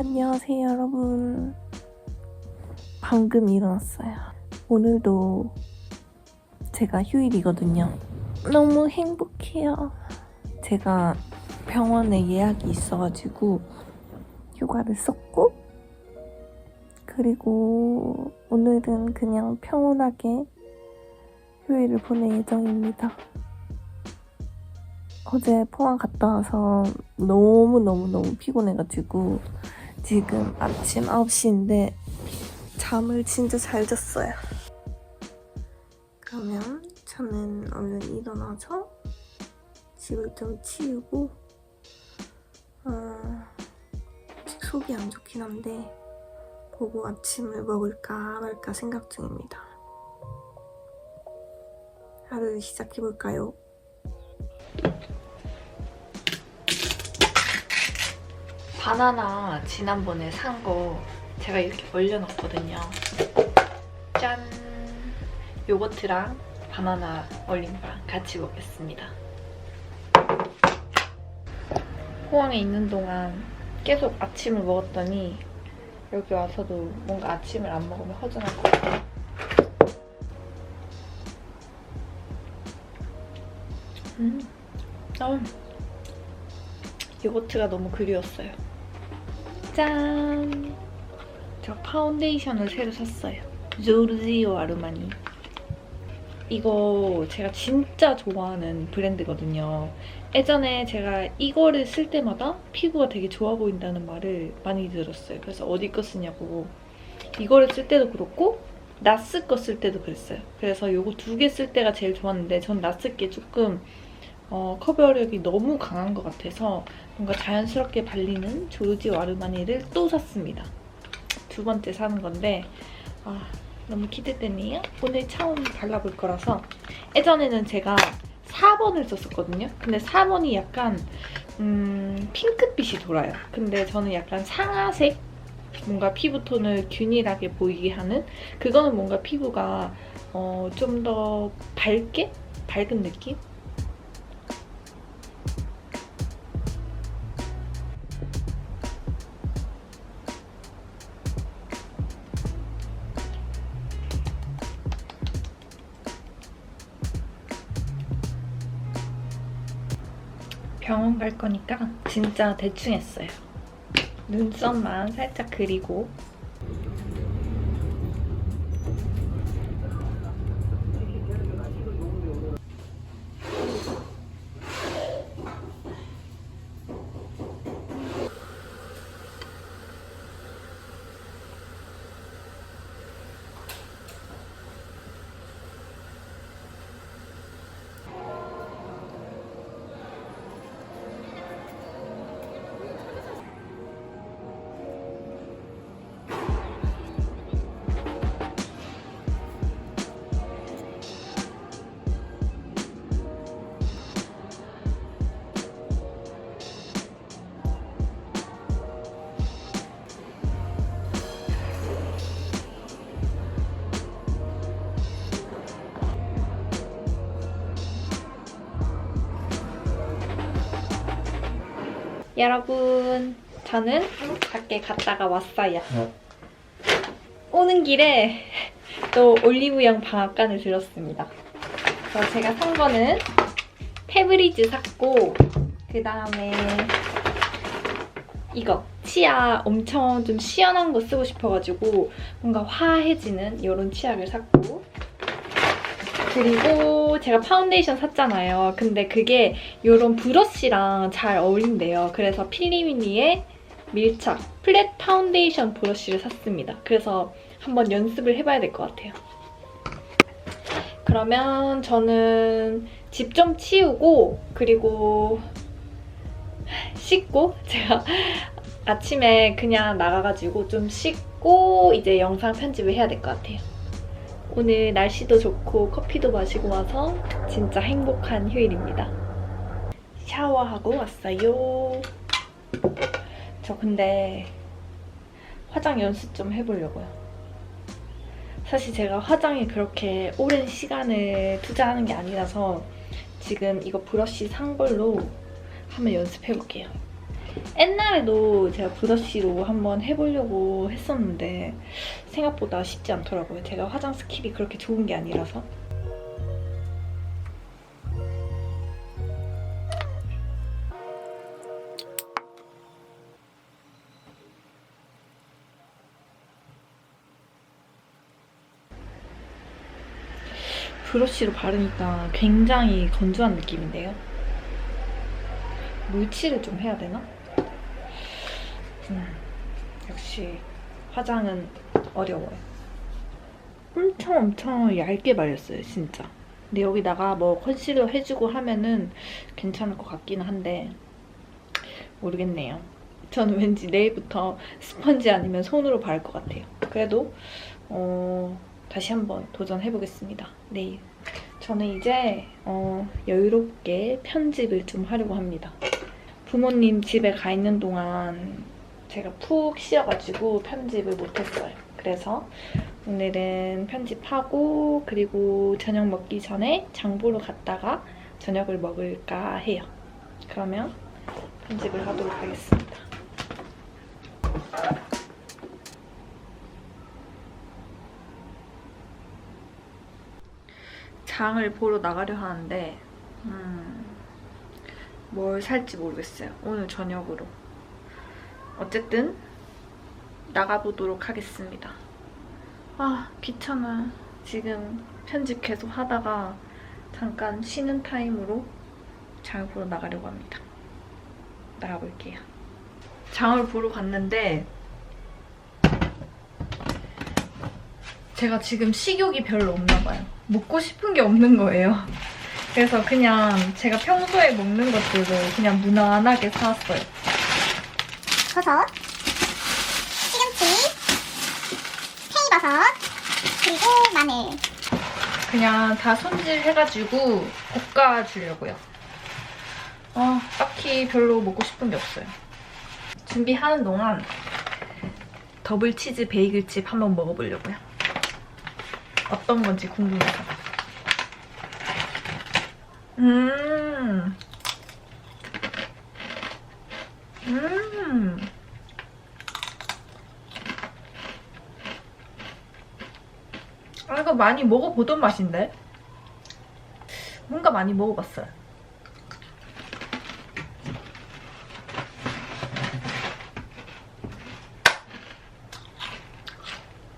안녕하세요, 여러분. 방금 일어났어요. 오늘도 제가 휴일이거든요. 너무 행복해요. 제가 병원에 예약이 있어가지고 휴가를 썼고, 그리고 오늘은 그냥 평온하게 휴일을 보낼 예정입니다. 어제 포항 갔다 와서 너무너무너무 피곤해가지고 지금 아침 9시인데 잠을 진짜 잘 잤어요. 그러면 저는 얼른 일어나서 집을 좀 치우고 어, 속이 안 좋긴 한데 보고 아침을 먹을까 말까 생각 중입니다. 하루를 시작해볼까요? 바나나 지난번에 산 거 제가 이렇게 얼려놨거든요. 짠! 요거트랑 바나나 얼린 거랑 같이 먹겠습니다. 포항에 있는 동안 계속 아침을 먹었더니 여기 와서도 뭔가 아침을 안 먹으면 허전할 것 같아요. 음, 음. 요거트가 너무 그리웠어요. 짠! 저 파운데이션을 새로 샀어요. 조르지오 아르마니. 이거 제가 진짜 좋아하는 브랜드거든요. 예전에 제가 이거를 쓸 때마다 피부가 되게 좋아 보인다는 말을 많이 들었어요. 그래서 어디 거 쓰냐고. 이거를 쓸 때도 그렇고 나스 거 쓸 때도 그랬어요. 그래서 이거 두 개 쓸 때가 제일 좋았는데 전 나스 게 조금 어, 커버력이 너무 강한 것 같아서 뭔가 자연스럽게 발리는 조르지 와르마니를 또 샀습니다. 두 번째 사는 건데 아, 너무 기대되네요. 오늘 처음 발라볼 거라서 예전에는 제가 4번을 썼었거든요. 근데 4번이 약간 음, 핑크빛이 돌아요. 근데 저는 약간 상아색 뭔가 피부톤을 균일하게 보이게 하는 그거는 뭔가 피부가 어, 좀 더 밝게? 밝은 느낌? 병원 갈 거니까 진짜 대충 했어요. 눈썹만 살짝 그리고 여러분 저는 밖에 갔다가 왔어요. 오는 길에 또 올리브영 방앗간을 들었습니다. 그래서 제가 산 거는 페브리즈 샀고 그 다음에 이거 치아 엄청 좀 시원한 거 쓰고 싶어가지고 뭔가 화해지는 이런 치약을 샀고 그리고 제가 파운데이션 샀잖아요. 근데 그게 이런 브러쉬랑 잘 어울린대요. 그래서 필리미니의 밀착 플랫 파운데이션 브러쉬를 샀습니다. 그래서 한번 연습을 해봐야 될 것 같아요. 그러면 저는 집 좀 치우고 그리고 씻고 제가 아침에 그냥 나가가지고 좀 씻고 이제 영상 편집을 해야 될 것 같아요. 오늘 날씨도 좋고 커피도 마시고 와서 진짜 행복한 휴일입니다. 샤워하고 왔어요. 저 근데 화장 연습 좀 해보려고요. 사실 제가 화장에 그렇게 오랜 시간을 투자하는 게 아니라서 지금 이거 브러쉬 산 걸로 한번 연습해볼게요. 옛날에도 제가 브러쉬로 한번 해보려고 했었는데 생각보다 쉽지 않더라고요. 제가 화장 스킬이 그렇게 좋은 게 아니라서. 브러쉬로 바르니까 굉장히 건조한 느낌인데요. 물칠을 좀 해야 되나? 음, 역시 화장은 어려워요. 엄청 엄청 얇게 발렸어요, 진짜. 근데 여기다가 뭐 컨실러 해주고 하면은 괜찮을 것 같기는 한데 모르겠네요. 저는 왠지 내일부터 스펀지 아니면 손으로 바를 것 같아요. 그래도 어, 다시 한번 도전해보겠습니다. 내일. 저는 이제 어, 여유롭게 편집을 좀 하려고 합니다. 부모님 집에 가 있는 동안 제가 푹 쉬어가지고 편집을 못했어요. 그래서 오늘은 편집하고 그리고 저녁 먹기 전에 장 보러 갔다가 저녁을 먹을까 해요. 그러면 편집을 하도록 하겠습니다. 장을 보러 나가려 하는데 음, 뭘 살지 모르겠어요. 오늘 저녁으로. 어쨌든 나가보도록 하겠습니다. 아 귀찮아. 지금 편집 계속 하다가 잠깐 쉬는 타임으로 장을 보러 나가려고 합니다. 나가볼게요. 장을 보러 갔는데 제가 지금 식욕이 별로 없나 봐요. 먹고 싶은 게 없는 거예요. 그래서 그냥 제가 평소에 먹는 것들을 그냥 무난하게 사왔어요. 버섯, 시금치, 팽이버섯, 그리고 마늘. 그냥 다 손질해가지고 볶아주려고요. 아, 딱히 별로 먹고 싶은 게 없어요. 준비하는 동안 더블 치즈 베이글칩 한번 먹어보려고요. 어떤 건지 궁금해서. 음. 음. 아, 이거 많이 먹어보던 맛인데? 뭔가 많이 먹어봤어요.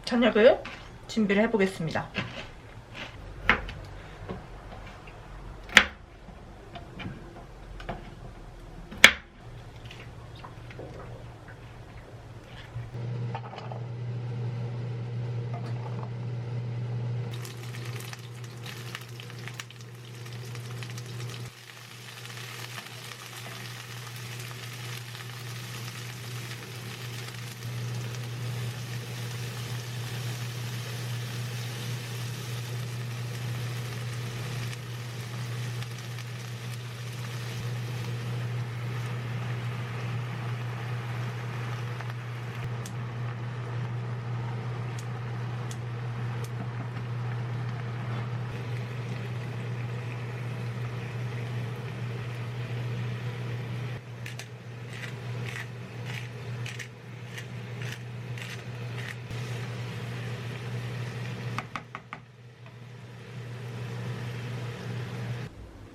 저녁을 준비를 해보겠습니다.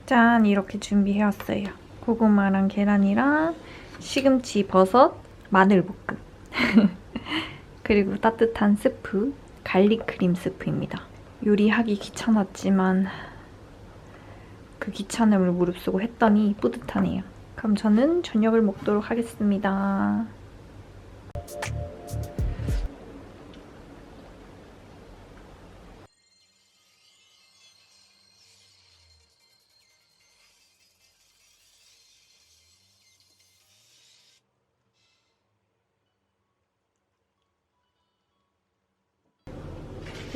짠 이렇게 준비해왔어요. 고구마랑 계란이랑 시금치, 버섯, 마늘 볶음 그리고 따뜻한 스프, 갈릭 크림 스프입니다. 요리하기 귀찮았지만 그 귀찮음을 무릅쓰고 했더니 뿌듯하네요. 그럼 저는 저녁을 먹도록 하겠습니다.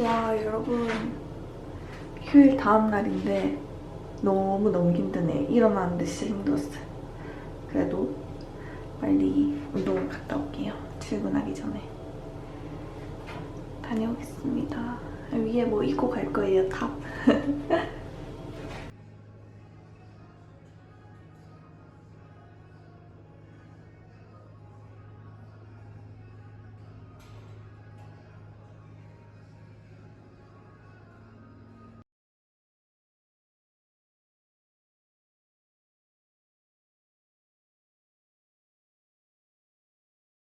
와 여러분. 휴일 다음 날인데 너무 너무 힘드네. 일어나는데 진짜 힘들었어요. 그래도 빨리 운동을 갔다 올게요. 출근하기 전에. 다녀오겠습니다. 위에 뭐 입고 갈 거예요 탑